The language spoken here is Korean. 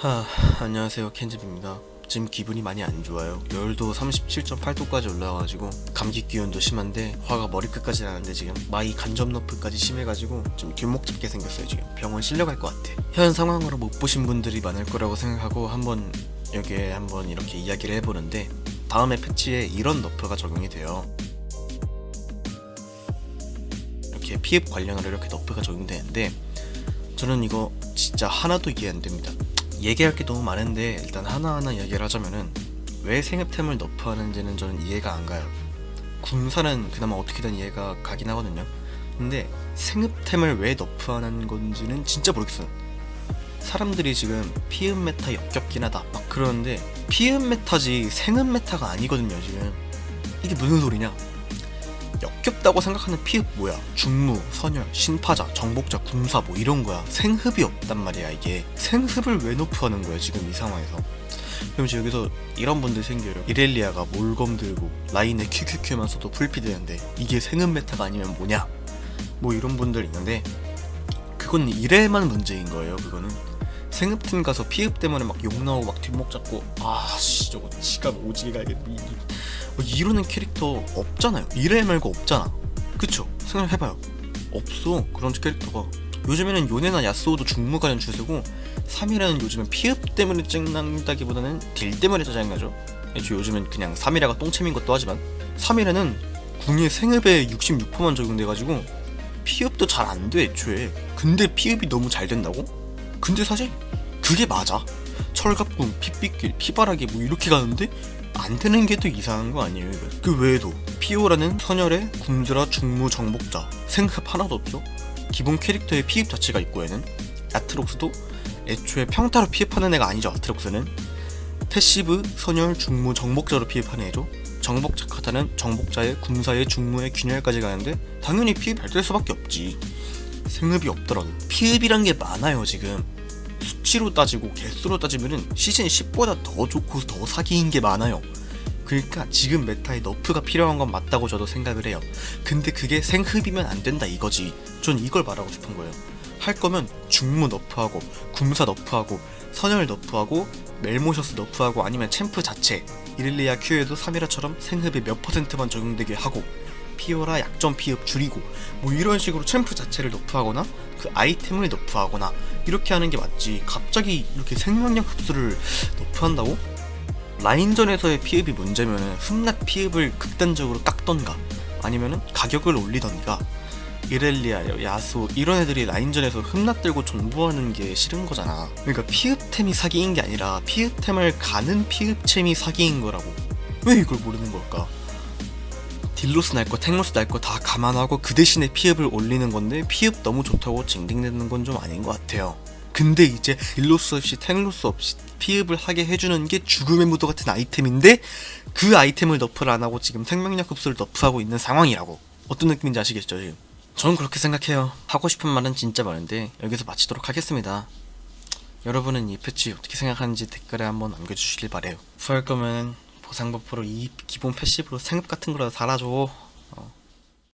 하, 안녕하세요 켄집입니다. 지금 기분이 많이 안 좋아요. 열도 37.8도까지 올라와가지고 감기 기운도 심한데 화가 머리끝까지 나는데 지금 마이 간접 너프까지 심해가지고 좀 뒷목 잡게 생겼어요 지금 병원 실려갈 것 같아. 현 상황으로 못 보신 분들이 많을 거라고 생각하고 한번 여기에 한번 이렇게 이야기를 해보는데 다음에 패치에 이런 너프가 적용이 돼요. 이렇게 피흡 관련으로 이렇게 너프가 적용되는데 저는 이거 진짜 하나도 이해 안 됩니다. 얘기할 게 너무 많은데 일단 하나하나 이야기를 하자면은 왜 생흡템을 너프하는지는 저는 이해가 안 가요. 군사는 그나마 어떻게든 이해가 가긴 하거든요. 근데 생흡템을 왜 너프하는 건지는 진짜 모르겠어요. 사람들이 지금 피흡 메타 역겹긴 하다 막 그러는데 피흡 메타지 생흡 메타가 아니거든요 지금 이게 무슨 소리냐 역겹다고 생각하는 피흡 뭐야? 중무, 선열, 신파자, 정복자, 군사 뭐 이런 거야. 생흡이 없단 말이야 이게. 생흡을 왜 너프하는 거야 지금 이 상황에서? 그럼 이제 여기서 이런 분들 생겨요. 이렐리아가 몰검 들고 라인에 큐큐큐만 써도 풀피 되는데 이게 생흡 메타가 아니면 뭐냐? 뭐 이런 분들 있는데 그건 이렐만 문제인 거예요. 그거는 생흡팀 가서 피흡 때문에 막 욕 나오고 막 뒷목 잡고 아씨 저거 지가 오지게 가야겠네. 뭐 이러는 캐릭터 없잖아요. 이래 말고 없잖아. 그쵸? 생각해봐요. 없어 그런 캐릭터가. 요즘에는 요네나 야스오도 중무 관련 추세고 3이라는 요즘은 피흡 때문에 짜증난다기보다는 딜 때문에 짜증나죠. 요즘은 그냥 3이라가 똥챔인 것도 하지만 3이라는 궁의 생흡에 66%만 적용돼가지고 피흡도 잘 안 돼 애초에. 근데 피흡이 너무 잘 된다고? 근데 사실 그게 맞아. 철갑궁, 피삐길, 피바라기 뭐 이렇게 가는데 안 되는 게더 이상한 거 아니에요 이거? 그 외에도 피오라는 선열의 궁드라 중무 정복자 생흡 하나도 없죠? 기본 캐릭터의 피흡 자체가 있고 얘는 아트록스도 애초에 평타로 피흡하는 애가 아니죠 아트록스는. 패시브 선열 중무 정복자로 피흡하는 애죠. 정복자 카타는 정복자의 궁사의 중무의 균열까지 가는데 당연히 피흡 잘될 수밖에 없지. 생흡이 없더라도. 피흡이란 게 많아요 지금. 수치로 따지고 개수로 따지면은 시즌 10보다 더 좋고 더 사기인 게 많아요. 그러니까 지금 메타에 너프가 필요한 건 맞다고 저도 생각을 해요. 근데 그게 생흡이면 안 된다 이거지. 전 이걸 말하고 싶은 거예요. 할 거면 중무 너프하고 군사 너프하고 선열 너프하고 멜모셔스 너프하고 아니면 챔프 자체 이릴리아 큐에도 3이라처럼 생흡이 몇 퍼센트만 적용되게 하고 피오라 약점 피흡 줄이고 뭐 이런 식으로 챔프 자체를 너프하거나 그 아이템을 너프하거나 이렇게 하는 게 맞지 갑자기 이렇게 생명력 흡수를 너프한다고? 라인전에서의 피흡이 문제면은 흠락 피흡을 극단적으로 깎던가 아니면은 가격을 올리던가 이렐리아, 야수 이런 애들이 라인전에서 흠락 들고 존버하는 게 싫은 거잖아 그러니까 피흡템이 사기인 게 아니라 피흡템을 가는 피흡챔이 사기인 거라고 왜 이걸 모르는 걸까? 딜로스 날 거, 탱로스 날 거 다 감안하고 그 대신에 피흡을 올리는 건데 피흡 너무 좋다고 징징대는 건 좀 아닌 것 같아요. 근데 이제 딜로스 없이 탱로스 없이 피흡을 하게 해주는 게 죽음의 무도 같은 아이템인데 그 아이템을 너프를 안 하고 지금 생명력 흡수를 너프하고 있는 상황이라고. 어떤 느낌인지 아시겠죠 지금? 저는 그렇게 생각해요. 하고 싶은 말은 진짜 많은데 여기서 마치도록 하겠습니다. 여러분은 이 패치 어떻게 생각하는지 댓글에 한번 남겨주시길 바래요. 후할 거면 보상 버프로 이 기본 패시브로 생급 같은 거라도 달아줘. 어.